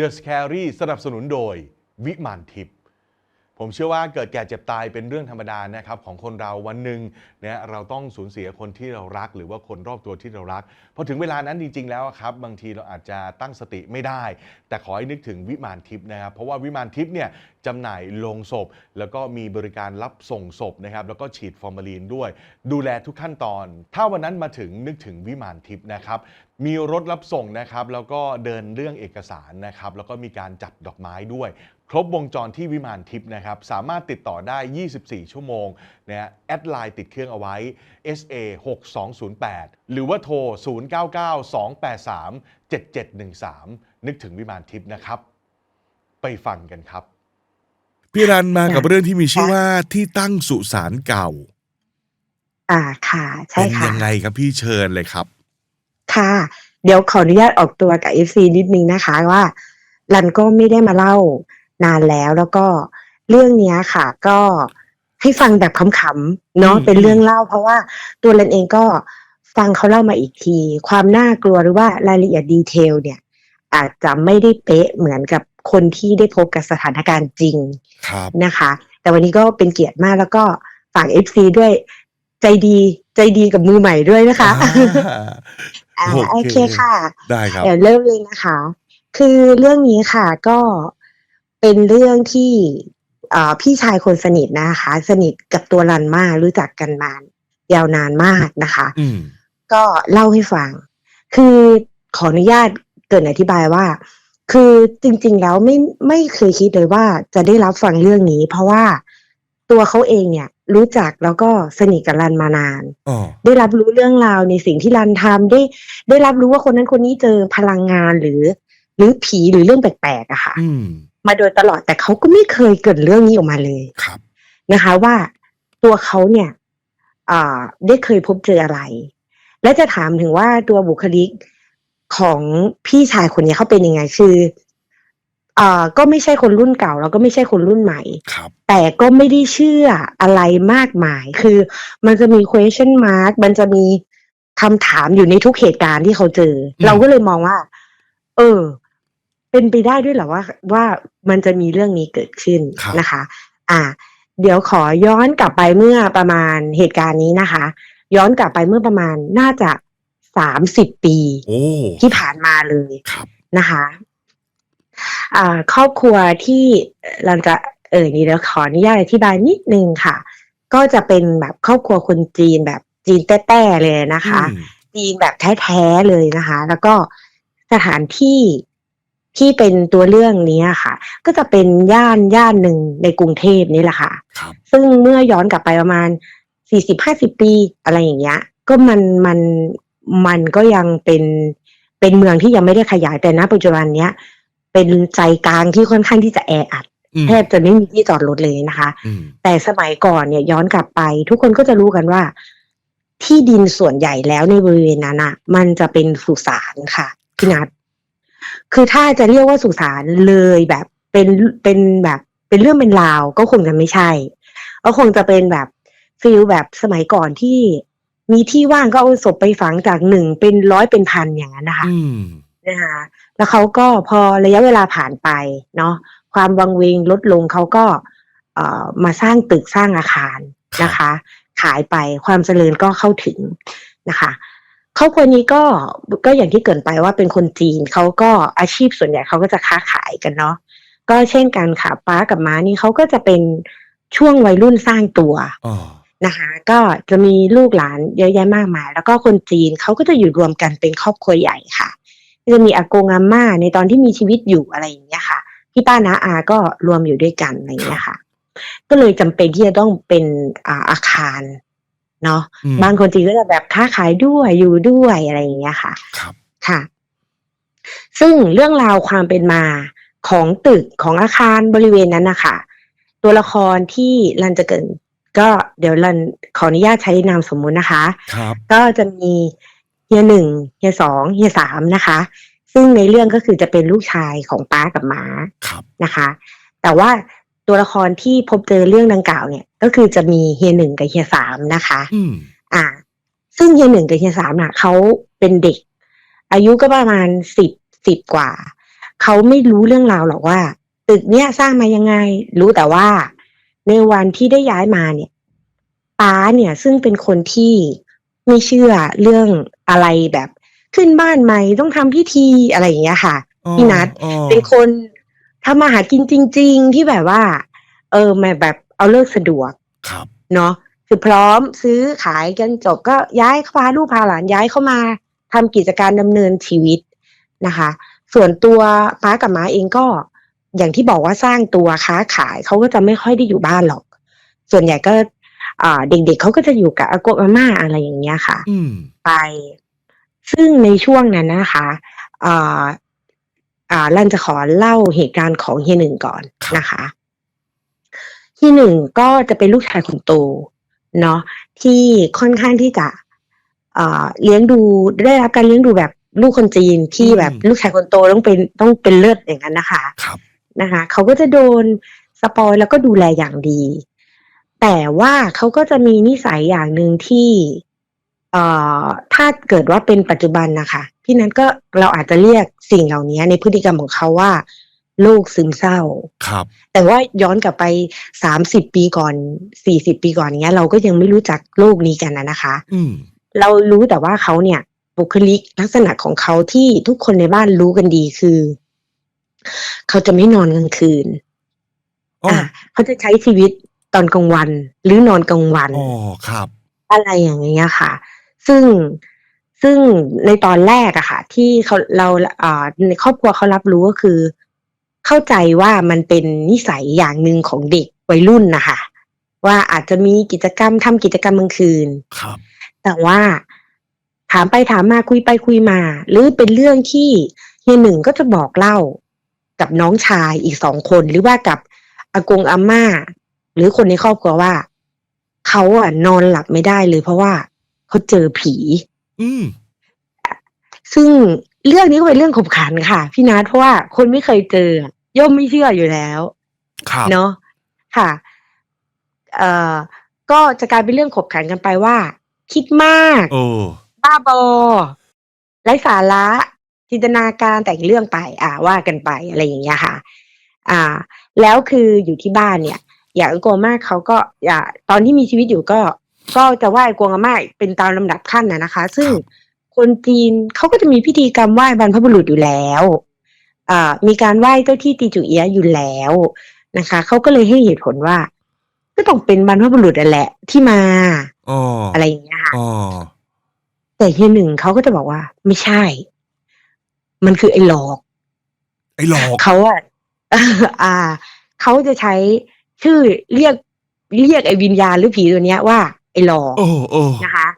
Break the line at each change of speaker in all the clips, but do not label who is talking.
The Scary สนับสนุนโดย วิมานทิพย์ ผมเชื่อว่าเกิดแก่เจ็บตายเป็นเรื่องธรรมดานะครับของคนเราวันหนึ่งเนี่ยเราต้องสูญเสียคนที่เรารัก หรือว่าคนรอบตัวที่เรารักพอถึงเวลานั้นจริง ๆ แล้วครับบางทีเราอาจจะตั้งสติไม่ได้ แต่ขอให้นึกถึงวิมานทิพย์นะครับเพราะว่าวิมานทิพย์เนี่ยจำหน่ายโลงศพ แล้วก็มีบริการรับส่งศพนะครับแล้วก็ฉีดฟอร์มาลีนด้วย ดูแลทุกขั้นตอน ถ้าวันนั้นมาถึงนึกถึงวิมานทิพย์นะครับมีรถรับส่งนะครับแล้วก็เดินเรื่องเอกสารนะครับแล้วก็มีการจัดดอกไม้ด้วย ครบวงจรที่วิมานทิพย์นะครับ สามารถติดต่อได้ 24 ชั่วโมงนะฮะแอดไลน์ติดเครื่องเอาไว้ SA 6208 หรือว่าโทร 099 283 7713 นึกถึงวิมานทิพย์นะครับ ไปฟังกันครับ
พี่รันมากับ
ค่ะ
เรื่องที่มีชื่อว่าที่ตั้งสุสานเก่า
อ่าค่ะ ใช่
เป็น
ค่ะ
ยังไงครับพี่เชิญเลยครับ
ค่ะ เดี๋ยวขออนุญาตออกตัวกับ FC นิดนึงนะคะว่ารันก็ไม่ได้มาเล่า นานแล้วแล้วก็เรื่องเนี้ยค่ะ ก็ให้ฟังแบบขำๆเนาะ
อืม
เป็นเรื่องเล่า เพราะว่าตัวรันเองก็ฟังเขาเล่ามาอีกที ความน่ากลัวหรือว่ารายละเอียดดีเทลเนี่ย อาจจะไม่ได้เป๊ะเหมือนกับคนที่ได้พบกับสถานการณ์จริง
ครับ
นะคะ แต่วันนี้ก็เป็นเกียรติมากแล้วก็ฝาก FC ด้วยใจดีใจดีกับมือใหม่ด้วยนะคะ
อ่า
อ่า
โอ
โอ
เค
เคค่ะ
ได้ครับ
เดี๋ยวเริ่มเลยนะคะ คือเรื่องนี้ค่ะก็ เป็นเรื่องที่อ่าพี่ชายคนสนิทนะคะ สนิทกับตัวรันมากรู้จักกันมายาวนานมากนะคะ
อืม
ก็เล่าให้ฟัง คือขออนุญาตเกรินอธิบายว่า คือจริง ๆ แล้วไม่ไม่เคยคิดเลยว่าจะได้รับฟังเรื่องนี้ เพราะว่าตัวเขาเองเนี่ย รู้จักแล้วก็สนิทกับรันมานาน
อ๋อ
ได้รับรู้เรื่องราวในสิ่งที่รันทำได้ ได้รับรู้ว่าคนนั้นคนนี้เจอพลังงานหรือ หรือผีหรือเรื่องแปลกๆอะค่ะ
อื ม
มาโดยตลอดแต่เขาก็ไม่เคยเกริดเรื่องนี้ออกมาเลย
ครับ
นะคะ ว่าตัวเขาเนี่ยอ่าได้เคยพบเจออะไร และจะถามถึงว่าตัวบุคลิกของพี่ชายคนนี้เขาเป็นยังไงคืออ่าก็ไม่ใช่คนรุ่นเก่า แล้วก็ไม่ใช่คนรุ่นใหม่
ครับ
แต่ก็ไม่ได้เชื่ออะไรมากมาย คือมันจะมี question mark มันจะมีคำถามอยู่ในทุกเหตุการณ์ที่เขาเจอ
อืม
เราก็เลยมองว่า เออ เป็นไปได้ด้วยเหรอว่าว่ามันจะมีเรื่องนี้เกิดขึ้นนะคะ อ่า เดี๋ยวขอย้อนกลับไปเมื่อประมาณเหตุการณ์นี้นะคะ ย้อนกลับไปเมื่อประมาณน่าจะสามสิบปี
โอ้
ที่ผ่านมาเลย
ครับ
นะคะอ่าครอบครัวที่เราจะเอ่ยนี่เดี๋ยวขออนุญาตอธิบายนิดนึงค่ะ ก็จะเป็นแบบครอบครัวคนจีนแบบจีนแต้ๆเลยนะคะ
อืม
จีนแบบแท้ๆเลยนะคะ แล้วก็สถานที่ ที่เป็นตัวเรื่องนี้ค่ะ ก็จะเป็นย่านย่านหนึ่งในกรุงเทพนี่แหละค่ะ
ครับ
ซึ่งเมื่อย้อนกลับไปประมาณสี่สิบห้าสิบปีอะไรอย่างเงี้ย ก็มันมันมันก็ยังเป็นเป็นเมืองที่ยังไม่ได้ขยายแต่ณปัจจุบันเนี้ยเป็นใจกลางที่ค่อนข้างที่จะแออัด
อืม
แทบจะไม่มีที่จอดรถเลยนะคะ
อืม
แต่สมัยก่อนเนี่ยย้อนกลับไป ทุกคนก็จะรู้กันว่า ที่ดินส่วนใหญ่แล้วในบริเวณนั้นอะ มันจะเป็นสุสานค่ะพี่นัท คือถ้าจะเรียกว่าสุสานเลยแบบเป็นเป็นแบบเป็นเรื่องเป็นราวก็คงจะไม่ใช่ก็คงจะเป็นแบบฟิลแบบสมัยก่อนที่มีที่ว่างก็เอาศพไปฝังจากหนึ่งเป็นร้อยเป็นพันอย่างนั้นนะคะ
อืม
นะคะแล้วเขาก็พอระยะเวลาผ่านไปเนาะความวังเวงลดลงเขาก็เอ่อมาสร้างตึกสร้างอาคารนะคะ ขายไปความเจริญก็เข้าถึงนะคะ ครอบครัวนี้ก็ก็อย่างที่เกรินไปว่าเป็นคนจีนเขาก็อาชีพส่วนใหญ่เขาก็จะค้าขายกันเนาะก็เช่นกันค่ะป้ากับม้านี่เขาก็จะเป็นช่วงวัยรุ่นสร้างตัว
อ๋อ
นะคะก็จะมีลูกหลานเยอะแยะมากมาย แล้วก็คนจีนเขาก็จะอยู่รวมกันเป็นครอบครัวใหญ่ค่ะก็จะมีอากงอาม่าในตอนที่มีชีวิตอยู่อะไรอย่างเงี้ยค่ะพี่ป้าน้าอาก็รวมอยู่ด้วยกันอะไรอย่างเงี้ยค่ะ ก็เลยจำเป็นที่จะต้องเป็นอ่าอาคาร เนาะ
อืม
บางคนจีนก็จะแบบค้าขายด้วยอยู่ด้วยอะไรอย่างเงี้ยค่ะ
ครับ
ค่ะ ซึ่งเรื่องราวความเป็นมาของตึกของอาคารบริเวณนั้นนะคะตัวละครที่รันจะเกิดก็เดี๋ยวรันขออนุญาตใช้นามสมมุตินะคะ
ครับ
ก็จะมีเฮียหนึ่งเฮียสองเฮียสามนะคะ ซึ่งในเรื่องก็คือจะเป็นลูกชายของป้ากับม้า
ครับ
นะคะ แต่ว่า ตัวละครที่พบเจอเรื่องดังกล่าวเนี่ย ก็คือจะมีเฮียหนึ่งกับเฮียสามนะคะ
อืม
อ่า ซึ่งเฮียหนึ่งกับเฮียสามน่ะเขาเป็นเด็ก อายุก็ประมาณสิบสิบกว่า เขาไม่รู้เรื่องราวหรอกว่า ตึกเนี้ยสร้างมายังไง รู้แต่ว่า ในวันที่ได้ย้ายมาเนี่ยป้าเนี่ย ซึ่งเป็นคนที่ไม่เชื่อเรื่องอะไรแบบขึ้นบ้านใหม่ต้องทำพิธีอะไรอย่างเงี้ยค่ะพี่นัท
อ๋อ
เป็นคน ทำมาหากินจริง ๆ ที่แบบว่า เออมาแบบเอาเลิกสะดวก
ครับ
เนาะคือพร้อมซื้อขายกันจบก็ย้ายพาลูกพาหลานย้ายเข้ามาทำกิจการดำเนินชีวิตนะคะ ส่วนตัวป้ากับม้าเองก็อย่างที่บอกว่าสร้างตัวค้าขายเขาก็จะไม่ค่อยได้อยู่บ้านหรอก ส่วนใหญ่ก็อ่าเด็กๆเขาก็จะอยู่กับอากงอาม่าอะไรอย่างเงี้ยค่ะ
อืม
ไป ซึ่งในช่วงนั้นนะคะ อ่าอ่าลันจะขอเล่าเหตุการณ์ของเฮียหนึ่งก่อนนะคะเฮียหนึ่งก็จะเป็นลูกชายคนโตเนาะที่ค่อนข้างที่จะอ่าเลี้ยงดูได้รับการเลี้ยงดูแบบลูกคนจีนที่แบบลูกชายคนโตต้องเป็นต้องเป็นเลือดอย่างนั้นนะคะ
ครับ
นะคะ เขาก็จะโดนสปอยแล้วก็ดูแลอย่างดี แต่ว่าเขาก็จะมีนิสัยอย่างหนึ่งที่เอ่อถ้าเกิดว่าเป็นปัจจุบันนะคะ พี่นั้นก็เราอาจจะเรียกสิ่งเหล่านี้ในพฤติกรรมของเขาว่าโรคซึมเศร้า
ครับ
แต่ว่าย้อนกลับไปสามสิบปีก่อนสี่สิบปีก่อนเนี้ย เราก็ยังไม่รู้จักโรคนี้กันนะนะคะ
อืม
เรารู้แต่ว่าเขาเนี่ย บุคลิกลักษณะของเขาที่ทุกคนในบ้านรู้กันดีคือ เขาจะไม่นอนกลางคืน
อ๋อ
อ่าเขาจะใช้ชีวิตตอนกลางวัน หรือนอนกลางวัน
อ๋อครับ
อะไรอย่างเงี้ยค่ะ ซึ่ง ซึ่งในตอนแรกอะค่ะ ที่เขาเราอ่าในครอบครัวเขารับรู้ก็คือ เข้าใจว่ามันเป็นนิสัยอย่างหนึ่งของเด็กวัยรุ่นนะคะว่าอาจจะมีกิจกรรมทำกิจกรรมกลางคืน
ครับ
แต่ว่าถามไปถามมาคุยไปคุยมา หรือเป็นเรื่องที่เฮียหนึ่งก็จะบอกเล่ากับน้องชายอีกสองคนหรือว่ากับอากงอาม่า หรือคนในครอบครัวว่า เขาอะนอนหลับไม่ได้เลยเพราะว่าเขาเจอผี
อืม
ซึ่งเรื่องนี้ก็เป็นเรื่องขบขันค่ะ พี่นัทเพราะว่าคนไม่เคยเจอ ย่อมไม่เชื่ออยู่แล้ว
ครับ
เนาะค่ะ เอ่อ ก็จะกลายเป็นเรื่องขบขันกันไปว่า คิดมาก
โอ้
บ้าบอไร้สาระ จินตนาการแต่งเรื่องไป อ่าว่ากันไปอะไรอย่างเงี้ยค่ะ อ่า แล้วคืออยู่ที่บ้านเนี่ย อย่างอากงอาม่าเขาก็ อย่า ตอนที่มีชีวิตอยู่ก็ ก็จะไหว้อากงอาม่าเป็นตามลำดับขั้นนะนะคะ ซึ่งคนจีนเขาก็จะมีพิธีกรรมไหว้บรรพบุรุษอยู่แล้วอ่ามีการไหว้เจ้าที่ตีจุเอียะอยู่แล้วนะคะเขาก็เลยให้เหตุผลว่า ก็ต้องเป็นบรรพบุรุษนั่นแหละที่มา
อ๋อ
อะไรอย่างเงี้ยค่ะ
อ๋อ
แต่เฮียหนึ่งเขาก็จะบอกว่า ไม่ใช่ มันคือไอ้หลอก
ไอ้หลอก
เขาอะอ่าเขาจะใช้ชื่อเรียกเรียกไอ้วิญญาณหรือผีตัวเนี้ยว่า ไอ้หลอก
โอ้โอ้
นะคะ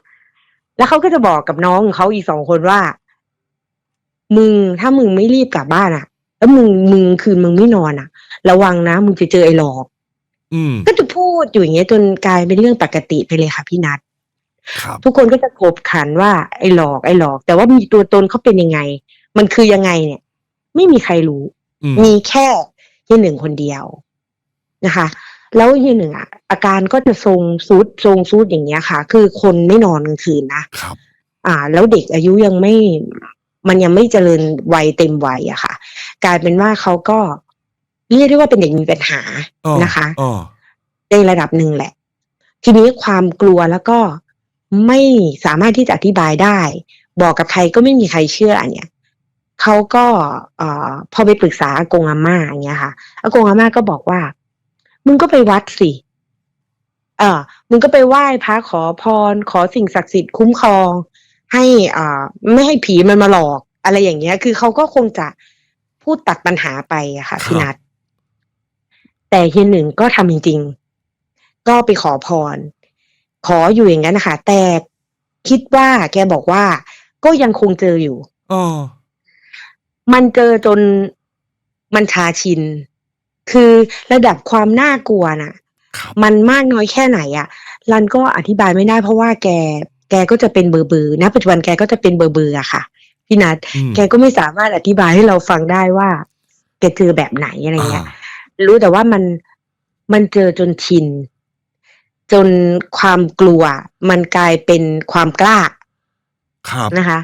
แล้วเขาก็จะบอกกับน้องของเขาอีกสองคนว่า มึงถ้ามึงไม่รีบกลับบ้านอะแล้วมึงมึงคืนมึงไม่นอนอะระวังนะมึงจะเจอไอ้หลอก
อืม
ก็จะพูดอยู่อย่างเงี้ยจนกลายเป็นเรื่องปกติไปเลยค่ะพี่นัท
ครับ
ทุกคนก็จะขบขันว่าไอ้หลอกไอ้หลอก แต่ว่ามีตัวตนเขาเป็นยังไง มันคือยังไงเนี่ย ไม่มีใครรู้
อืม
มีแค่เฮียหนึ่งคนเดียวนะคะ แล้วเฮียหนึ่งอะอาการก็จะทรงซุดทรงซุดอย่างเงี้ยค่ะ คือคนไม่นอนกลางคืนนะครับ อ่า แล้วเด็กอายุยังไม่ มันยังไม่เจริญวัยเต็มวัยอะค่ะ กลายเป็นว่าเขาก็เรียกได้ว่าเป็นเด็กมีปัญหา
อ๋อ
นะคะ
อ๋อ
ในระดับหนึ่งแหละ ทีนี้ความกลัวแล้วก็ไม่สามารถที่จะอธิบายได้ บอกกับใครก็ไม่มีใครเชื่ออันเนี้ยเขาก็เอ่อพอไปปรึกษาอากงอาม่าอย่างเงี้ยค่ะอากงอาม่าก็บอกว่า มึงก็ไปวัดสิเออมึงก็ไปไหว้พระขอพร ขอสิ่งศักดิ์สิทธิ์คุ้มครอง ให้อ่าไม่ให้ผีมันมาหลอก อะไรอย่างเงี้ย คือเขาก็คงจะพูดตัดปัญหาไปอะค่ะพี่นัทแต่เฮียหนึ่งก็ทำจริงๆ ก็ไปขอพร ขออยู่อย่างนั้นนะคะ แต่คิดว่าแกบอกว่า ก็ยังคงเจออยู่
อ๋อ
มันเจอจนมันชาชิน คือระดับความน่ากลัวน่ะ
ครับ
มันมากน้อยแค่ไหนอะรันก็อธิบายไม่ได้เพราะว่าแก แกก็จะเป็นเบอร์เบอร์นะปัจจุบันแกก็จะเป็นเบอร์เบอร์อะค่ะ พี่นัท
อืม
แกก็ไม่สามารถอธิบายให้เราฟังได้ว่าแกเจอแบบไหนอะไรเงี้ย
อ่า
รู้แต่ว่ามันมันเจอจนชิน จนความกลัว มันกลายเป็นความกล้า
ครับ
นะคะ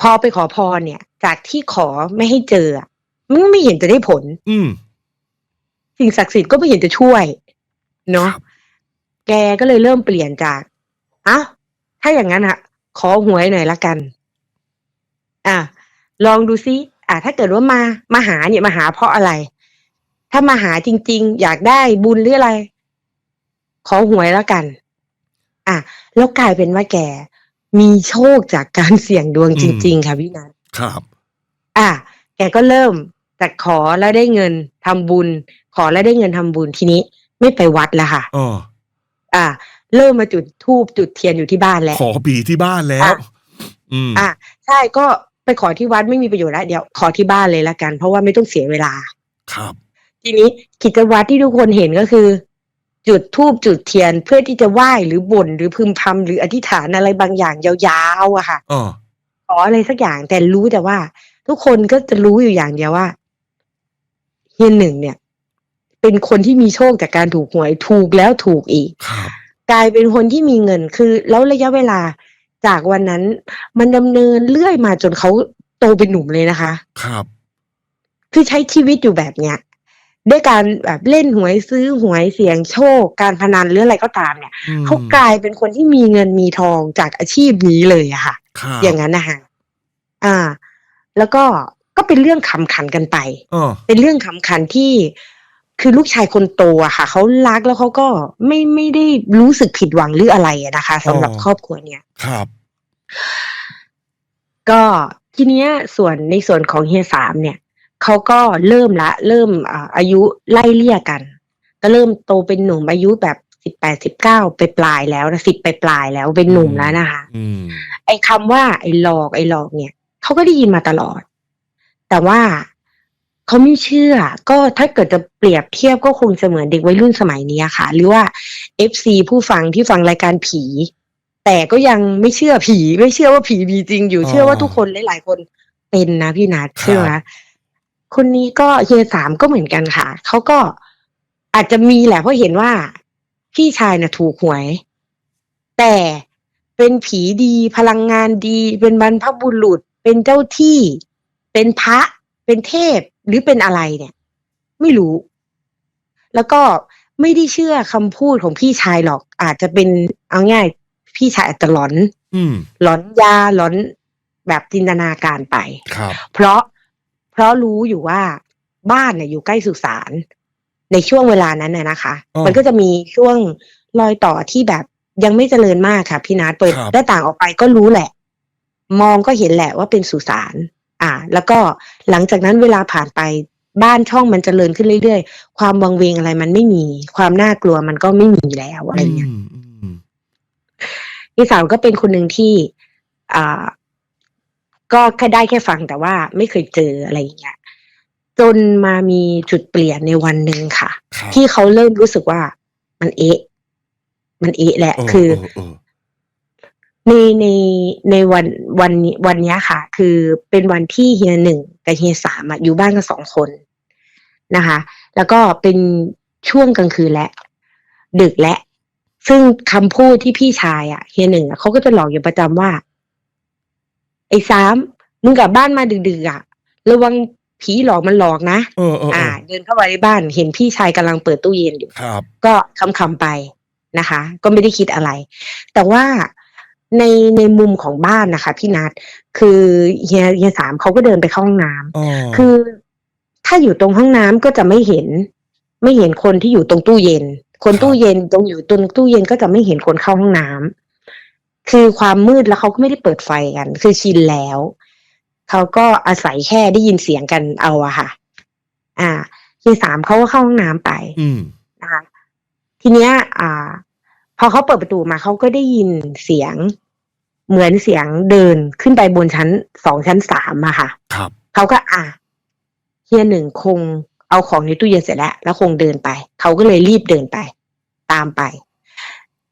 พอไปขอพรเนี่ย จากที่ขอไม่ให้เจออะมันก็ไม่เห็นจะได้ผล
อืม
สิ่งศักดิ์สิทธิ์ก็ไม่เห็นจะช่วย เนาะ
ครับ
แกก็เลยเริ่มเปลี่ยนจากอ้าวถ้าอย่างนั้นอะขอหวยหน่อยละกัน อะ ลองดูซิอะถ้าเกิดว่ามามาหาเนี่ยมาหาเพราะอะไร ถ้ามาหาจริง ๆ อยากได้บุญหรืออะไร ขอหวยละกัน อะแล้วกลายเป็นว่าแกมีโชคจากการเสี่ยงดวงจริง ๆ ค่ะพี่นัท
ครับ
อะแกก็เริ่มจากขอแล้วได้เงินทำบุญ ขอแล้วได้เงินทำบุญทีนี้ไม่ไปวัดแล้วค่ะ
อ๋อ
อะเริ่มมาจุดธูปจุดเทียนอยู่ที่บ้านแล้ว
ขอผีที่บ้านแล้ว
อะ
อืม
อะใช่ก็ไปขอที่วัดไม่มีประโยชน์แล้วเดี๋ยวขอที่บ้านเลยละกัน เพราะว่าไม่ต้องเสียเวลา
ครับ
ทีนี้กิจวัตรที่ทุกคนเห็นก็คือ จุดธูปจุดเทียนเพื่อที่จะไหว้หรือบ่นหรือพึมพำหรืออธิษฐานอะไรบางอย่างยาวๆอะค่ะ
อ๋อ
ขออะไรสักอย่างแต่รู้แต่ว่า ทุกคนก็จะรู้อยู่อย่างเดียวว่าเฮียหนึ่งเนี่ย เป็นคนที่มีโชคจากการถูกหวยถูกแล้วถูกอีก
ครับ
กลายเป็นคนที่มีเงินคือ แล้วระยะเวลาจากวันนั้น มันดำเนินเรื่อยมาจนเขาโตเป็นหนุ่มเลยนะคะ
ครับ
คือใช้ชีวิตอยู่แบบเนี้ยด้วยการแบบเล่นหวยซื้อหวยเสี่ยงโชค การพนันหรืออะไรก็ตามเนี่ย
อืม
เขากลายเป็นคนที่มีเงินมีทองจากอาชีพนี้เลยอะค่ะ
ครับ
อย่างนั้นนะคะอ่า แล้วก็ก็เป็นเรื่องขำขันกันไป
อ๋อ
เป็นเรื่องขำขันที่ คือลูกชายคนโตอะค่ะ เขารักแล้วเขาก็ไม่ไม่ได้รู้สึกผิดหวังหรืออะไรอะนะคะสำหรับครอบครัวเนี้ย
ครับ
ก็ทีเนี้ยส่วนในส่วนของเฮียสามเนี่ยเขาก็เริ่มละ เริ่มอ่าอายุไล่เลี่ยกัน ก็เริ่มโตเป็นหนุ่มอายุแบบสิบแปดสิบเก้าไปปลายแล้วนะสิบไปปลายแล้วเป็นหนุ่มแล้วนะคะ
อืม
ไอ้คำว่าไอ้หลอกไอ้หลอกเนี่ยเขาก็ได้ยินมาตลอด แต่ว่า เขาไม่เชื่อ ก็ถ้าเกิดจะเปรียบเทียบก็คงจะเหมือนเด็กวัยรุ่นสมัยนี้อะค่ะ หรือว่าเอฟซีผู้ฟังที่ฟังรายการผี แต่ก็ยังไม่เชื่อผี ไม่เชื่อว่าผีมีจริงอยู่
อ๋อ
เชื่อว่าทุกคนหลายๆคนเป็นนะพี่นัท
ครับ
ใช่ไหมคนนี้ก็เฮียสามก็เหมือนกันค่ะ เขาก็อาจจะมีแหละเพราะเห็นว่าพี่ชายน่ะถูกหวย แต่เป็นผีดีพลังงานดี เป็นบรรพบุรุษ เป็นเจ้าที่ เป็นพระ เป็นเทพหรือเป็นอะไรเนี่ย ไม่รู้ แล้วก็ไม่ได้เชื่อคำพูดของพี่ชายหรอก อาจจะเป็นเอาง่ายพี่ชายอาจจะหลอน
อืม
หลอนยาหลอนแบบจินตนาการไป
ครับ
เพราะเพราะรู้อยู่ว่าบ้านเนี่ยอยู่ใกล้สุสานในช่วงเวลานั้นน่ะนะคะ
อ๋อ
มันก็จะมีช่วงรอยต่อที่แบบยังไม่เจริญมากค่ะ พี่นัทเปิด
ครับ
หน้าต่างออกไปก็รู้แหละ มองก็เห็นแหละว่าเป็นสุสาน อ่า แล้วก็หลังจากนั้นเวลาผ่านไปบ้านช่องมันเจริญขึ้นเรื่อยๆ ความวังเวงอะไรมันไม่มี ความน่ากลัวมันก็ไม่มีแล้วอะไรเงี้ย
อืมอืม
พี่สาวก็เป็นคนหนึ่งที่ อ่า ก็แค่ได้แค่ฟังแต่ว่าไม่เคยเจออะไรอย่างเงี้ยจนมามีจุดเปลี่ยนในวันหนึ่งค่ะ
ครับ
ที่เขาเริ่มรู้สึกว่ามันเอะ มันเอะแหละ
เออ
คือ
เออเออ
ในในในวันวันนี้วันเนี้ยค่ะ คือเป็นวันที่เฮียหนึ่งกับเฮียสามอะอยู่บ้านกันสองคนนะคะ แล้วก็เป็นช่วงกลางคืนและ ดึกและ ซึ่งคำพูดที่พี่ชายอะเฮียหนึ่งอะเขาก็จะหลอกอยู่ประจำว่า ไอ้สามมึงกลับบ้านมาดึกๆอะระวังผีหลอกมันหลอกนะ
เออเออเอ
อ่า
อ
เดินเข้าไปในบ้าน เห็นพี่ชายกำลังเปิดตู้เย็นอยู่
ครับ
ก็คำๆไปนะคะ ก็ไม่ได้คิดอะไร แต่ว่า ในในมุมของบ้านนะคะ พี่นัทคือเฮียเฮียสามเขาก็เดินไปเข้าห้องน้ำ
อ๋อ
คือ ถ้าอยู่ตรงห้องน้ำก็จะไม่เห็น ไม่เห็นคนที่อยู่ตรงตู้เย็น คนตู้เย็นตรงอยู่ตรงตู้เย็นก็จะไม่เห็นคนเข้าห้องน้ำคือความมืดแล้วเขาก็ไม่ได้เปิดไฟกัน คือชินแล้วเขาก็อาศัยแค่ได้ยินเสียงกันเอาอะค่ะ อ่าเฮียสามเขาก็เข้าห้องน้ำไป
อืม
นะคะทีเนี้ย อ่า พอเขาเปิดประตูมาเขาก็ได้ยินเสียง เหมือนเสียงเดินขึ้นไปบนชั้นสองชั้นสามอะค่ะ
ครับ
เขาก็อะเฮียหนึ่งคงเอาของในตู้เย็นเสร็จแล้ว แล้วคงเดินไป เขาก็เลยรีบเดินไป ตามไป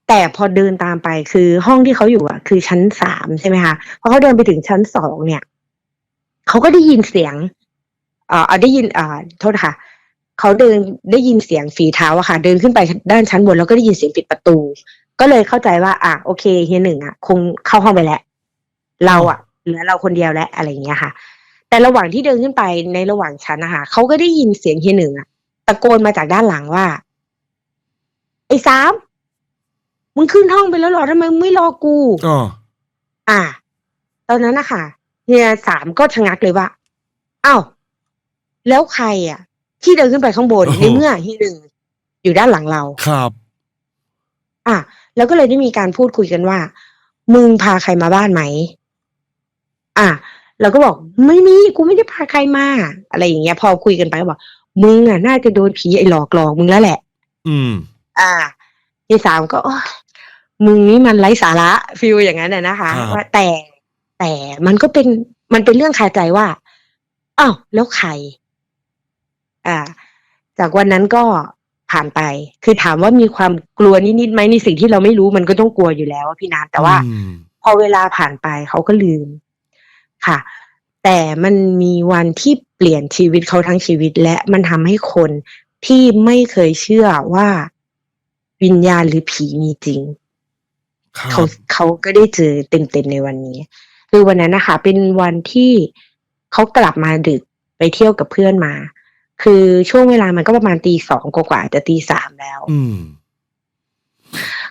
แต่พอเดินตามไปคือห้องที่เขาอยู่อะคือชั้นสามใช่ไหมคะพอเขาเดินไปถึงชั้นสองเนี่ย เขาก็ได้ยินเสียง เอ่อเอาได้ยินอ่าโทษค่ะเขาเดินได้ยินเสียงฝีเท้าอะค่ะ เดินขึ้นไปด้านชั้นบนแล้วก็ได้ยินเสียงปิดประตู ก็เลยเข้าใจว่า อะโอเคเฮียหนึ่งอะ คงเข้าห้องไปแล้วเราอะเหลือเราคนเดียวแล้วอะไรอย่างเงี้ยค่ะ แต่ระหว่างที่เดินขึ้นไปในระหว่างชั้นนะคะเขาก็ได้ยินเสียงเฮียหนึ่งอะตะโกนมาจากด้านหลังว่า ไอ้สามมึงขึ้นห้องไปแล้วเหรอทำไมมึงไม่รอกู
อ๋อ
อ่า ตอนนั้นนะคะเฮียสามก็ชะงักเลยว่าอ้าวแล้วใครอะ ที่เดินขึ้นไปข้างบนในเมื่อเฮียหนึ่งอยู่ด้านหลังเรา
ครับ
อะ แล้วก็เลยได้มีการพูดคุยกันว่า มึงพาใครมาบ้านไหม อะเราก็บอกไม่มีกูไม่ได้พาใครมา อะไรอย่างเงี้ย พอคุยกันไปก็บอกมึงอะน่าจะโดนผีไอ้หลอกหลอกมึงแล้วแหละ
อืม
อ่าที่สามก็โอ๊ยมึงนี่มันไร้สาระฟิลอย่างนั้นน่ะนะคะ
ครับ
ว่าแต่แต่มันก็เป็นมันเป็นเรื่องคาใจว่าอ้าวแล้วใคร อ่า จากวันนั้นก็ ผ่านไป คือถามว่ามีความกลัวนิดๆไหมในสิ่งที่เราไม่รู้มันก็ต้องกลัวอยู่แล้วอะพี่นัทแต่ว่า
อืม
พอเวลาผ่านไปเขาก็ลืมค่ะ แต่มันมีวันที่เปลี่ยนชีวิตเขาทั้งชีวิต และมันทำให้คนที่ไม่เคยเชื่อว่าวิญญาณหรือผีมีจริง
ครั
เขา
บ
เขาก็ได้เจอเต็มๆในวันนี้ คือวันนั้นนะคะ เป็นวันที่เขากลับมาดึกไปเที่ยวกับเพื่อนมา คือช่วงเวลามันก็ประมาณตีสองกว่าๆจะตีสามแล้ว
อืม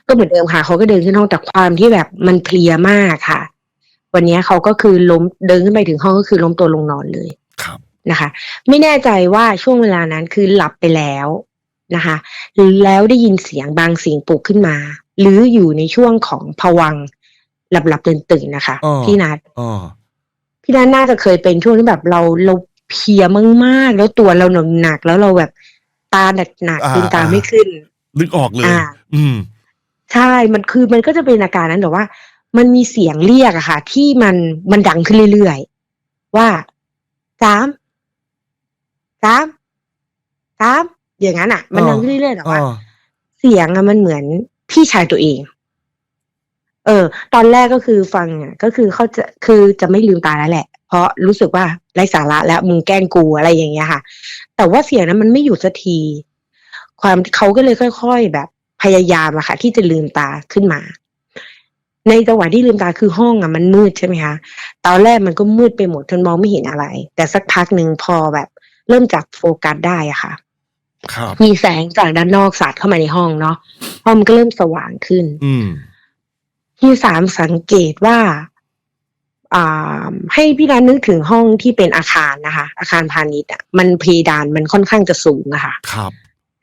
ก็เหมือนเดิมค่ะ เขาก็เดินขึ้นห้องแต่ความที่แบบมันเพลียมากค่ะ วันนี้เขาก็คือล้มเดินขึ้นไปถึงห้องก็คือล้มตัวลงนอนเลย
ครับ
นะคะ ไม่แน่ใจว่าช่วงเวลานั้นคือหลับไปแล้วนะคะ แล้วได้ยินเสียงบางเสียงปลุกขึ้นมา หรืออยู่ในช่วงของผวังค์หลับหลับตื่นตื่นๆนะคะ
อ๋อ
พี่นัท
อ๋อ
พี่นัทน่าจะเคยเป็นช่วงที่แบบเราเรา เพลียมากๆ แล้วตัวเราหนักๆแล้วเราแบบตาหนักๆลืมตาไม่ขึ้น
นึกออกเลย
อ่า
อืม
ใช่ มันคือมันก็จะเป็นอาการนั้นแต่ว่า มันมีเสียงเรียกอะค่ะ ที่มันมันดังขึ้นเรื่อยๆว่าสามสามสามอย่างนั้นอะมันดังขึ้นเรื่อยๆแต่
อ๋
ว่า
อ
เสียงอะมันเหมือนพี่ชายตัวเองเออ ตอนแรกก็คือฟังอะก็คือเขาจะคือจะไม่ลืมตาแล้วแหละ เพราะรู้สึกว่าไร้สาระแล้วมึงแกล้งกูอะไรอย่างเงี้ยค่ะ แต่ว่าเสียงนั้นมันไม่หยุดสักที ความเขาก็เลยค่อยๆ แบบ พยายามอะค่ะ ที่จะลืมตาขึ้นมา ในจังหวะที่ลืมตาคือห้องอะมันมืดใช่ไหมคะตอนแรกมันก็มืดไปหมดจนมองไม่เห็นอะไร แต่สักพักหนึ่งพอแบบ เริ่มจับโฟกัสได้อะค่ะ
ครับ
มีแสงจากด้านนอกสาดเข้ามาในห้องเนาะห้องมันก็เริ่มสว่างขึ้น
อืม
ที่สามสังเกตว่าอ่าให้พี่นันนึกถึงห้องที่เป็นอาคารนะคะ อาคารพาณิชย์อะมันเพดานมันค่อนข้างจะสูงอะค่ะ
ครับ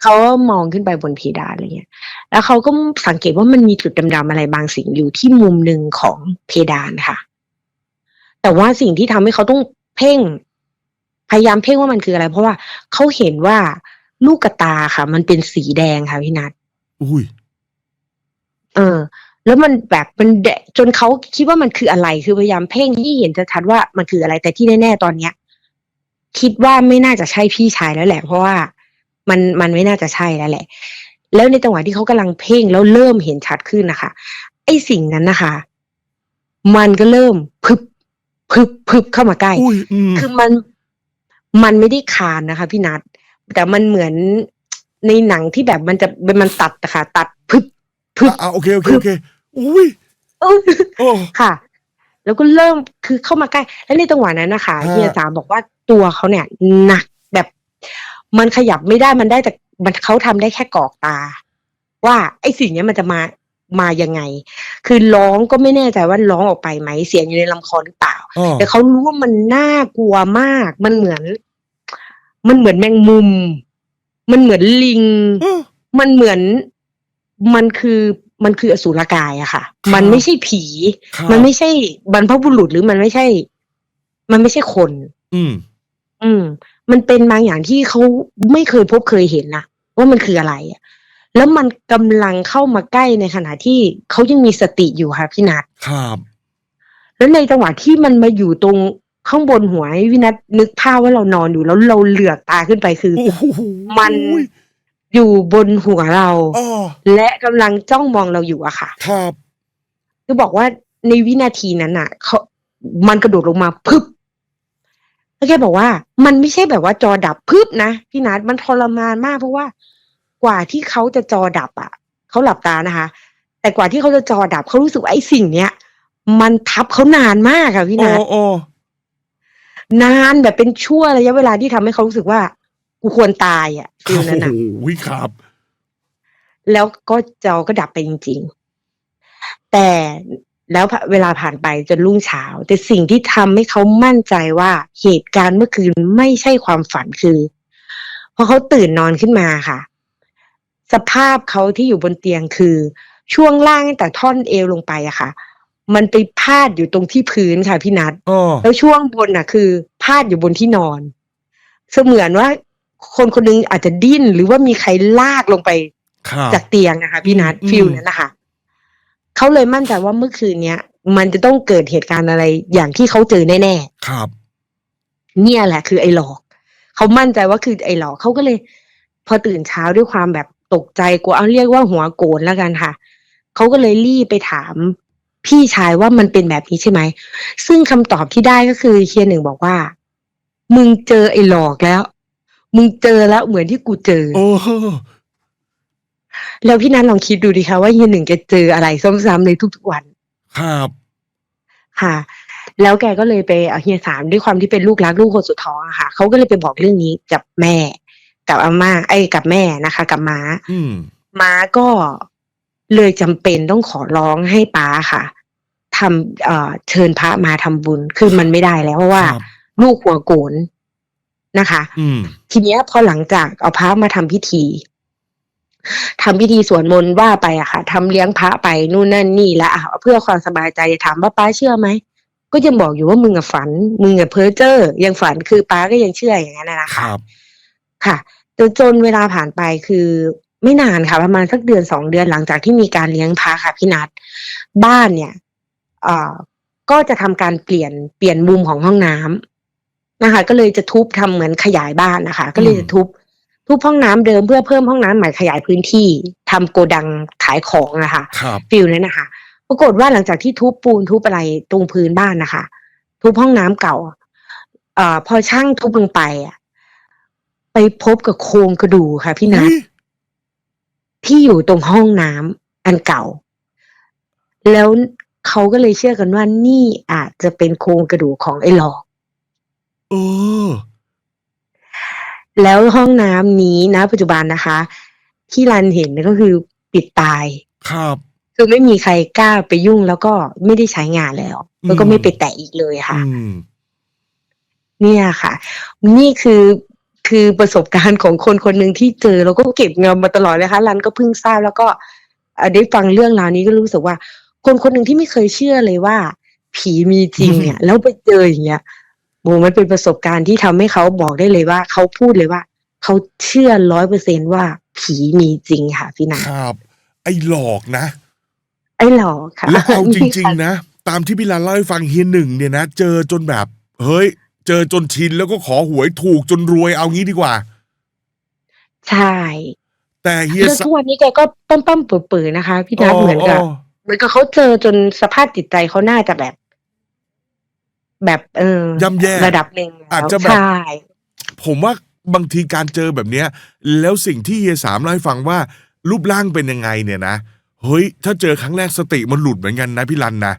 เขาก็มองขึ้นไปบนเพดานอะไรเงี้ย แล้วเขาก็สังเกตว่ามันมีจุดดำๆอะไรบางสิ่งอยู่ที่มุมหนึ่งของเพดานค่ะ แต่ว่าสิ่งที่ทำให้เขาต้องเพ่ง พยายามเพ่งว่ามันคืออะไร เพราะว่าเขาเห็นว่าลูกกระตาค่ะ มันเป็นสีแดงค่ะพี่นัท
อุ้ย
เออ แล้วมันแบบมันแดะจนเขาคิดว่ามันคืออะไรคือพยายามเพ่งที่เห็นชัดๆว่ามันคืออะไรแต่ที่แน่ๆตอนเนี้ย คิดว่าไม่น่าจะใช่พี่ชายแล้วแหละ เพราะว่ามันมันไม่น่าจะใช่แล้วแหละ แล้วในจังหวะที่เขากำลังเพ่งแล้วเริ่มเห็นชัดขึ้นนะคะไอ้สิ่งนั้นนะคะ มันก็เริ่มพึบพึบพึบเข้ามาใกล้
อุ้ยอืม
คือมันมันไม่ได้คานนะคะ พี่นัทแต่มันเหมือนในหนังที่แบบมันจะมันตัดนะคะตัด พึบพึบ
อ่าโอเคโอเคโอเคอุ้ย
เออ
โอ้
ค่ะ แล้วก็เริ่มคือเข้ามาใกล้ แล้วในจังหวะนั้นนะคะ
ฮะ
เฮียสามบอกว่าตัวเขาเนี่ยหนักแบบ มันขยับไม่ได้มันได้แต่มันเขาทำได้แค่กรอกตา ว่าไอ้สิ่งเนี้ยมันจะมามายังไง คือร้องก็ไม่แน่ใจว่าร้องออกไปไหมเสียงอยู่ในลำคอหรือเปล่า
อ๋อ
แต่เขารู้ว่ามันน่ากลัวมาก มันเหมือน มันเหมือนแมงมุม มันเหมือนลิง
เออ
มันเหมือน มันคือมันคืออสูรกายอะค่ะ
ครับ
มันไม่ใช่ผี
ครับ
มันไม่ใช่บรรพบุรุษหรือมันไม่ใช่ มันไม่ใช่คน
อืม
อืม มันเป็นบางอย่างที่เขาไม่เคยพบเคยเห็นนะว่ามันคืออะไรอะแล้วมันกำลังเข้ามาใกล้ในขณะที่เขายังมีสติอยู่ค่ะพี่นัท
ครับ
แล้วในจังหวะที่มันมาอยู่ตรงข้างบนหัวให้พี่นัทนึกภาพว่าเรานอนอยู่แล้วเราเหลือกตาขึ้นไปคือ
โอ้โห
มันอยู่บนหัวเรา
อ๋อ
และกำลังจ้องมองเราอยู่อะค่ะ
ครับ
คือบอกว่าในวินาทีนั้นอะเขามันกระโดดลงมาพึบแล้วแกบอกว่า มันไม่ใช่แบบว่าจอดับพึบนะพี่นัทมันทรมานมากเพราะว่า กว่าที่เขาจะจอดับอะเขาหลับตานะคะ แต่กว่าที่เขาจะจอดับเขารู้สึกว่าไอ้สิ่งเนี้ยมันทับเขานานมากอะพี่
โอ้
นัท
โอ้
นานแบบเป็นชั่วระยะเวลาที่ทำให้เขารู้สึกว่ากูควรตายอะฟิลนั้นอะ
โอ้ยครับ
แล้วก็จอก็ดับไปจริง ๆ แต่แล้วเวลาผ่านไปจนรุ่งเช้า แต่สิ่งที่ทำให้เขามั่นใจว่าเหตุการณ์เมื่อคืนไม่ใช่ความฝันคือพอเขาตื่นนอนขึ้นมาค่ะ สภาพเขาที่อยู่บนเตียงคือ ช่วงล่างตั้งแต่ท่อนเอวลงไปอะค่ะ มันไปพาดอยู่ตรงที่พื้นค่ะพี่นัท
อ๋อ
แล้วช่วงบนน่ะคือ พาดอยู่บนที่นอน เสมือนว่า คนคนนึงอาจจะดิ้นหรือว่ามีใครลากลงไป
ครับ
จากเตียงนะคะพี่นัท
อืม
ฟิลนั้นนะคะเขาเลยมั่นใจว่าเมื่อคืนเนี้ย มันจะต้องเกิดเหตุการณ์อะไรอย่างที่เขาเจอแน่
ครับ
ๆเนี่ยแหละ คือไอ้หลอกเขามั่นใจว่าคือไอ้หลอกเขาก็เลย พอตื่นเช้าด้วยความแบบตกใจกลัวเอาเรียกว่าหัวโกนแล้วกันค่ะเขาก็เลยรีบไปถามพี่ชายว่ามันเป็นแบบนี้ใช่ไหม ซึ่งคำตอบที่ได้ก็คือเฮียหนึ่งบอกว่า มึงเจอไอ้หลอกแล้ว มึงเจอแล้วเหมือนที่กูเจอ
โอ้
แล้วพี่นัทลองคิดดูดิคะว่าเฮียหนึ่งแกเจออะไรซ้ำๆในทุกๆวัน
ครับ
ค่ะ แล้วแกก็เลยไปเอาเฮียสามด้วยความที่เป็นลูกรักลูกคนสุดท้องอะค่ะ เขาก็เลยไปบอกเรื่องนี้กับแม่ กับอาม่าไอ้ยกับแม่นะคะ กับม้า
อืม
ม้าก็เลยจำเป็นต้องขอร้องให้ป้าค่ะทำเอ่อเชิญพระมาทำบุญคือมันไม่ได้แล้วเพราะว่า
ครับ
ลูกหัวโกนนะคะ
อืม
ทีเนี้ยพอหลังจากเอาพระมาทำพิธี ทำพิธีสวดมนต์ว่าไปอะค่ะทำเลี้ยงพระไปนู่นนั่นนี่แล้วอะเพื่อความสบายใจถามว่าป้าเชื่อไหมก็ยังบอกอยู่ว่ามึงอะฝันมึงอะเพ้อเจ้อยังฝันคือป้าก็ยังเชื่ออย่างนั้นนะนะ
ค
คะ
รับ
ค่ะจนจนเวลาผ่านไปคือไม่นานค่ะ ประมาณสักเดือนสองเดือนหลังจากที่มีการเลี้ยงพระค่ะพี่นัทบ้านเนี่ยเอ่อก็จะทำการเปลี่ยนเปลี่ยนมุมของห้องน้ำนะคะ ก็เลยจะทุบทำเหมือนขยายบ้านนะคะ ก็เลยจะทุบ ทุบห้องน้ำเดิมเพื่อเพิ่มห้องน้ำใหม่ขยายพื้นที่ทำโกดังขายของนะคะ
ครับ
ฟิลนั้นนะคะปรากฏว่าหลังจากที่ทุบปูนทุบอะไรตรงพื้นบ้านนะคะทุบห้องน้ำเก่าเอ่อพอช่างทุบลงไปอะไปพบกับโครงกระดูกค่ะ พี่นัท
อุ๊ย
ที่อยู่ตรงห้องน้ำอันเก่า แล้วเขาก็เลยเชื่อกันว่านี่อาจจะเป็นโครงกระดูกของไอ้หลอก
เออ
แล้วห้องน้ำนี้นะ ปัจจุบันนะคะ ที่รันเห็นก็คือปิดตาย
ครับ
คือไม่มีใครกล้าไปยุ่งแล้วก็ไม่ได้ใช้งานแล้ว แล้วก็
อืม
ไม่ไปแตะอีกเลยค่ะ
อืม
เนี่ยค่ะ นี่คือคือประสบการณ์ของคนคนหนึ่งที่เจอแล้วก็เก็บเงินมาตลอดนะคะรันก็เพิ่งทราบแล้วก็เอ่อได้ฟังเรื่องราวนี้ก็รู้สึกว่า คนคนหนึ่งที่ไม่เคยเชื่อเลยว่า ผีมีจริงเนี่ย แล้วไปเจออย่างเงี้ย โหมันเป็นประสบการณ์ที่ทำให้เขาบอกได้เลยว่า เขาพูดเลยว่า เขาเชื่อร้อยเปอร์เซนว่าผีมีจริงค่ะพี่นา
ครับ ไอ้หลอกนะ
ไอ้หลอกค่ะ
แล้วเอาจริง
นี่ค่ะ
ๆนะ ตามที่พี่ลานเล่าให้ฟังเฮียหนึ่งเนี่ยนะ เจอจนแบบ เฮ้ย เจอจนชินแล้วก็ขอหวยถูกจนรวยเอางี้ดีกว่า
ใช่
แต่เฮีย
แล้ว
สะ
ทุกวันนี้แกก็ปั้มปั้มๆเปื่อยๆนะคะ พี่นัทเหมือนกับเหมือนกับเขาเจอจนสภาพจิตใจเขาน่าจะแบบ แบบเออย่ำ
แย่
ระดับหนึ่งแล้ว
อาจจะแบบ
ใช่
ผมว่าบางทีการเจอแบบเนี้ย แล้วสิ่งที่เฮียสามเล่าให้ฟังว่า รูปร่างเป็นยังไงเนี่ยนะเฮ้ย ถ้าเจอครั้งแรกสติมันหลุดเหมือนกันนะพี่รันนะ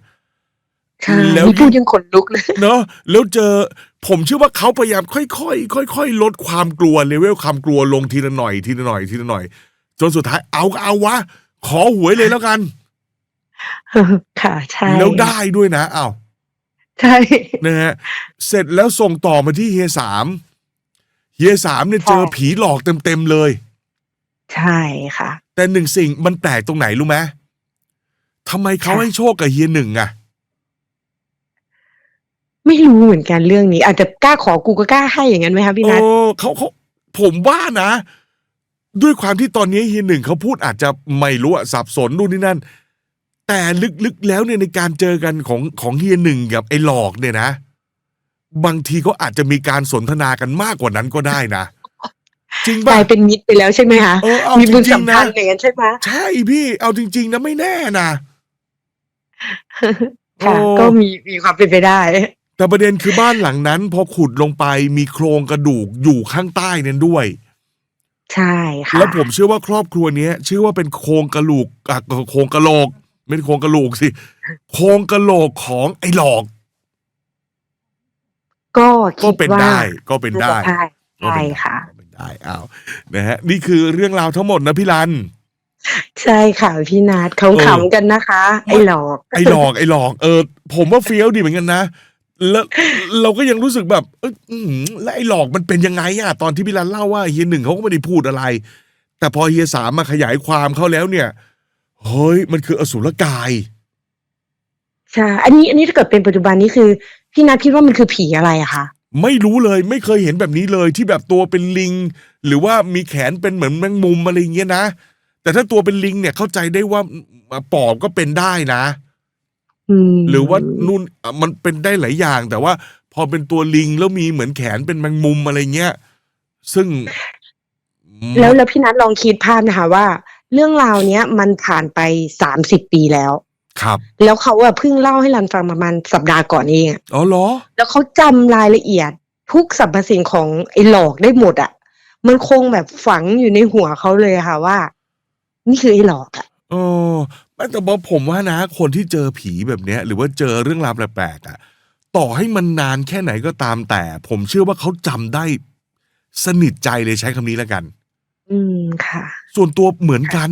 ใช่
แล้ว
นี่พูดยังขนลุกเลย
เนาะแล้วเจอ ผมเชื่อว่าเขาพยายามค่อยๆค่อย ๆ ลดความกลัวเลเวลความกลัวลงทีละหน่อยทีละหน่อยทีละหน่อย จนสุดท้ายเอาก็เอาวะ ขอหวยเลยแล้วกัน
ค่ะใช่
แล้วได้ด้วยนะอ้าว
ใช่
นะฮะเสร็จแล้วส่งต่อมาที่เฮียสามเฮียสามเนี่ยเจอผีหลอกเต็มๆเลย
ใช่ค่ะ
แต่หนึ่งสิ่งมันแปลกตรงไหนรู้ไหมทำไมเขา
ค่ะ
ให้โชคกับเฮียหนึ่งอะ
ไม่รู้เหมือนกันเรื่องนี้ อาจจะกล้าขอกูก็กล้าให้อย่างนั้นไหมคะพี่นัท
โอ้เขาเขาผมว่านะ ด้วยความที่ตอนนี้เฮียหนึ่งเขาพูดอาจจะไม่รู้อะสับสนนู่นนี่นั่น แต่ลึกๆแล้วเนี่ยในการเจอกันของของเฮียหนึ่งกับไอ้หลอกเนี่ยนะ บางทีเขาอาจจะมีการสนทนากันมากกว่านั้นก็ได้นะ จริง
ก
ป่ะ
ลายเป็นมิตรไปแล้วใช่ไหมคะ
เออเอา
มี
จ
บุญ
ริ
สั
ง
ม
ๆ
พั
นะ
นธ์อย่างนั้นใช่ไหม
ใช่พี่ เอาจริง ๆ นะไม่แน่นะ
ค่ะ
โอ้
ก็มีมีความเป็นไปได้
แต่ประเด็นคือบ้านหลังนั้น พอขุดลงไปมีโครงกระดูกอยู่ข้างใต้นั้นด้วย
ใช่ค่ะ
แล้วผมเชื่อว่าครอบครัวเนี้ยเชื่อว่าเป็นโครงกระโหลกอะโครงกระโหลก ไม่ใช่โครงกระโหลกสิ โครงกระโหลกของไอ้หลอก
ก็
ก็
คิด
เป็น
ว่า
ได้ก็เป็นได้
ใช่
ก็
ใช่
เป็นได้
ค่ะ
ก็เป็นได้อ้าวนะฮะนี่คือเรื่องราวทั้งหมดนะพี่รัน
ใช่ค่ะพี่นัท
เออ
ขำๆกันนะคะ ไอ้หลอก
ไอ้หลอกไอ้หลอกเออ ผมว่าเฟี้ยวดีเหมือนกันนะแล้วเราก็ยังรู้สึกแบบเอยอื้อหือแล้วไอ้หลอกมันเป็นยังไงอะตอนที่พี่รันเล่าว่าเฮียหนึ่งเขาก็ไม่ได้พูดอะไร แต่พอเฮียสามมาขยายความเขาแล้วเนี่ย เฮ้ย มันคืออสุรกาย
ใช่อันนี้อันนี้ถ้าเกิดเป็นปัจจุบันนี้คือ พี่นัทคิดว่ามันคือผีอะไรอะคะ
ไม่รู้เลยไม่เคยเห็นแบบนี้เลยที่แบบตัวเป็นลิง หรือว่ามีแขนเป็นเหมือนแมงมุมอะไรอย่างเงี้ยนะ แต่ถ้าตัวเป็นลิงเนี่ยเข้าใจได้ว่าปอบก็เป็นได้นะ
อืม
หรือว่านู่นอะมันเป็นได้หลายอย่าง แต่ว่าพอเป็นตัวลิงแล้วมีเหมือนแขนเป็นแมงมุมอะไรเงี้ย ซึ่ง
แล้วแล้วพี่นัทลองคิดภาพนะคะว่า เรื่องราวเนี้ยมันผ่านไปสามสิบปีแล้ว
ครับ
แล้วเขาอะเพิ่งเล่าให้รันฟังประมาณสัปดาห์ก่อนเองอะ
อ๋อเหรอ
แล้วเขาจำรายละเอียด ทุกสรรพสิ่งของไอ้หลอกได้หมดอะมันคงแบบฝังอยู่ในหัวเขาเลยอะค่ะว่า นี่คือไอ้หลอกอะ
เออไม่แต่บอกผมว่านะ คนที่เจอผีแบบเนี้ย หรือว่าเจอเรื่องราวแปลกๆอะ ต่อให้มันนานแค่ไหนก็ตามแต่ ผมเชื่อว่าเขาจำได้ สนิทใจเลยใช้คำนี้แล้วกัน
อืม ค่ะ
ส่วนตัวเหมือนกัน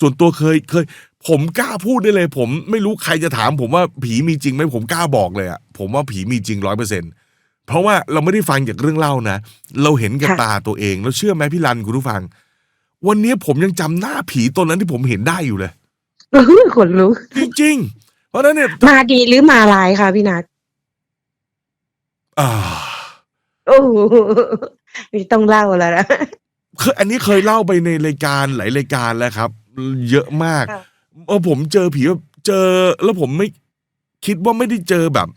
ส่วนตัวเคยเคย ผมกล้าพูดได้เลย ผมไม่รู้ใครจะถาม ผมว่าผีมีจริงไหมผมกล้าบอกเลยอะผมว่าผีมีจริงร้อยเปอร์เซ็นเพราะว่าเราไม่ได้ฟังจากเรื่องเล่านะ เราเห็นกับ
ค่ะ
ตาตัวเอง แล้วเชื่อไหมพี่รันคุณผู้ฟัง วันนี้ผมยังจำหน้าผีตนนั้นที่ผมเห็นได้อยู่เลย
อื้อขนลุก
จริง ๆ เพราะฉะนั้นเนี่ย
มาดีหรือมาลายค่ะพี่นัท
อ่า
โอ้โหนี่ต้องเล่าแล้วนะ
คืออันนี้เคยเล่าไปในรายการหลายรายการแล้วครับ เยอะมาก
ค่ะ
เออผมเจอผีแบบเจอแล้วผมไม่คิดว่าไม่ได้เจอแบบ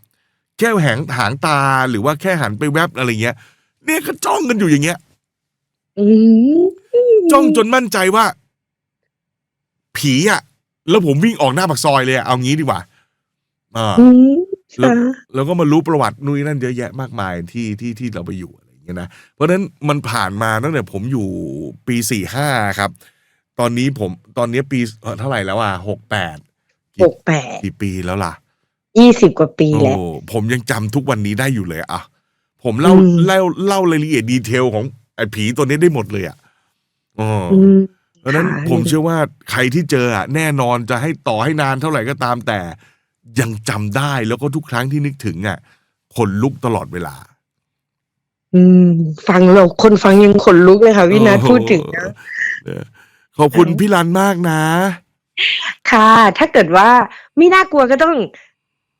แค่แหงหางตาหรือว่าแค่หันไปแวบอะไรเงี้ย เนี่ยก็จ้องกันอยู่อย่างเงี้ย
อืม
จ้องจนมั่นใจว่า ผีอะแล้วผมวิ่งออกหน้าปากซอยเลยอะเอางี้ดีกว่าอ่า
อืม
แล้ว
ค่ะ
แล้วก็มารู้ประวัตินู่นนนั่นเยอะแยะมากมายที่ที่ที่เราไปอยู่ อะไรอย่างเงี้ยนะเพราะฉะนั้นมันผ่านมาตั้งแต่ผมอยู่ปีสี่ห้าครับ ตอนนี้ผมตอนนี้ปีเอ่อเท่าไหร่แล้วอะหกแปด
หกแปด
กี่ปีแล้วล่ะ
ยี่สิบกว่าปี
โอ้
แล้ว
ผมยังจำทุกวันนี้ได้อยู่เลยอะผมเล่า
อืม
เล่าเล่ารายละเอียดดีเทลของไอ้ผีตัวนี้ได้หมดเลยอะอ๋ออ
อืม
เพราะฉะนั้น
ค่ะ
ผมเชื่อว่าใครที่เจออะแน่นอนจะให้ต่อให้นานเท่าไหร่ก็ตามแต่ยังจำได้แล้วก็ทุกครั้งที่นึกถึงอะขนลุกตลอดเวลา
อืม ฟังเราคนฟังยังขนลุกเลยค่ะพี่นัท
โอ้โห
พูดถึงนะ
เออ ขอบคุณพี่รันมากนะ
ค่ะ ถ้าเกิดว่าไม่น่ากลัวก็ต้อง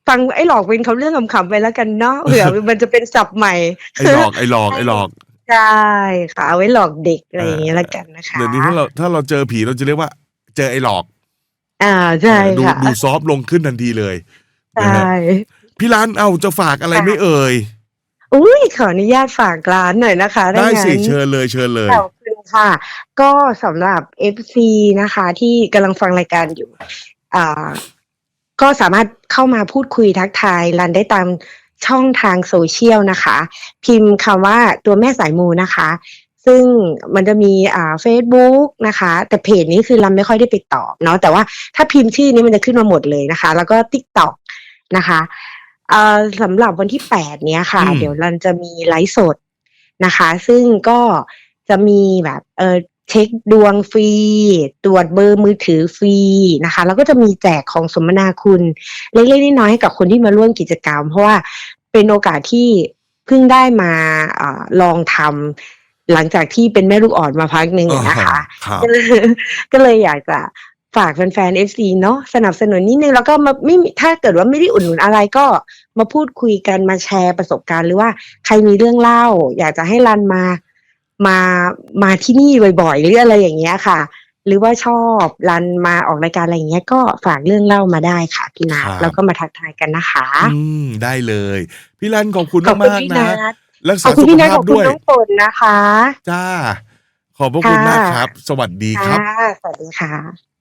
ฟังไอ้หลอกเป็นเขาเรื่องขำๆไปแล้วกันเนาะเผื่อมันจะเป็นศัพท์ใหม่
ไอ้หลอก ไอ้หลอก ไอ้หลอก
ใช่ค่ะเอาไว้หลอกเด็กอะไรอย่างเงี้ยแล้วกันนะคะ
เดี๋ยวนี้ถ้าเราถ้าเราเจอผีเราจะเรียกว่า เจอไอ้หลอก
อ่าใช่
เออดู
ค่ะ
ดูซอฟต์ลงขึ้นทันทีเลยนะ
ใช่
ฮะพี่รันเอาจะฝากอะไร
ค่ะ
ไม่เอ่ย
อุ้ยขออนุญาตฝากร้านหน่อยนะคะ
ได้สิ
งั้น
เชิญเลยเชิญเลย
ขอบคุณค่ะ ก็สำหรับ FC นะคะ ที่กำลังฟังรายการอยู่อ่าก็สามารถเข้ามาพูดคุยทักทายรันได้ตามช่องทางโซเชียลนะคะ พิมพ์คำว่าตัวแม่สายมูนะคะ ซึ่งมันจะมีอ่า Facebook นะคะ แต่เพจนี้คือรันไม่ค่อยได้ไปตอบเนาะแต่ว่าถ้าพิมพ์ชื่อนี้มันจะขึ้นมาหมดเลยนะคะ แล้วก็ TikTok นะคะเอ่อ สำหรับวันที่แปดเนี้ยค่ะ
อืม
เดี๋ยวรันจะมีไลฟ์สดนะคะ ซึ่งก็จะมีแบบเออเช็คดวงฟรี ตรวจเบอร์มือถือฟรีนะคะ แล้วก็จะมีแจกของสมนาคุณเล็กๆน้อยๆให้กับคนที่มาร่วมกิจกรรม เพราะว่าเป็นโอกาสที่เพิ่งได้มาอาลองทำหลังจากที่เป็นแม่ลูกอ่อนมาพักหนึ่งอะนะคะ
ครับ
ก็เลยก็เลยอยากจะ ฝากแฟนๆ FC เนาะสนับสนุนนิดนึง แล้วก็มาไม่มีถ้าเกิดว่าไม่ได้อุดหนุนอะไรก็มาพูดคุยกันมาแชร์ประสบการณ์ หรือว่าใครมีเรื่องเล่า อยากจะให้รันมามามาที่นี่บ่อยๆหรืออะไรอย่างเงี้ยค่ะ หรือว่าชอบรันมาออกรายการอะไรอย่างเงี้ยก็ฝากเรื่องเล่ามาได้ค่ะพี่นัท
ครับ
แล้วก็มาทักทายกันนะคะ
อืมได้เลย พี่รันขอบคุณ
ขอบคุณ
มาก
พี่
ๆ
นั
นะ
ท
รัก
ขอ
ษา
บคุณ
สุข
พี่นัท
ภา
ข
พ
อบคุณ
ด้วย
น้องฝนนะคะ
จ้า ขอบพระคุณ
ค่ะ
มากครับ สวัสดีครับ สวัสดีครั
ค่ะ
บ
สวัสดีค่ะ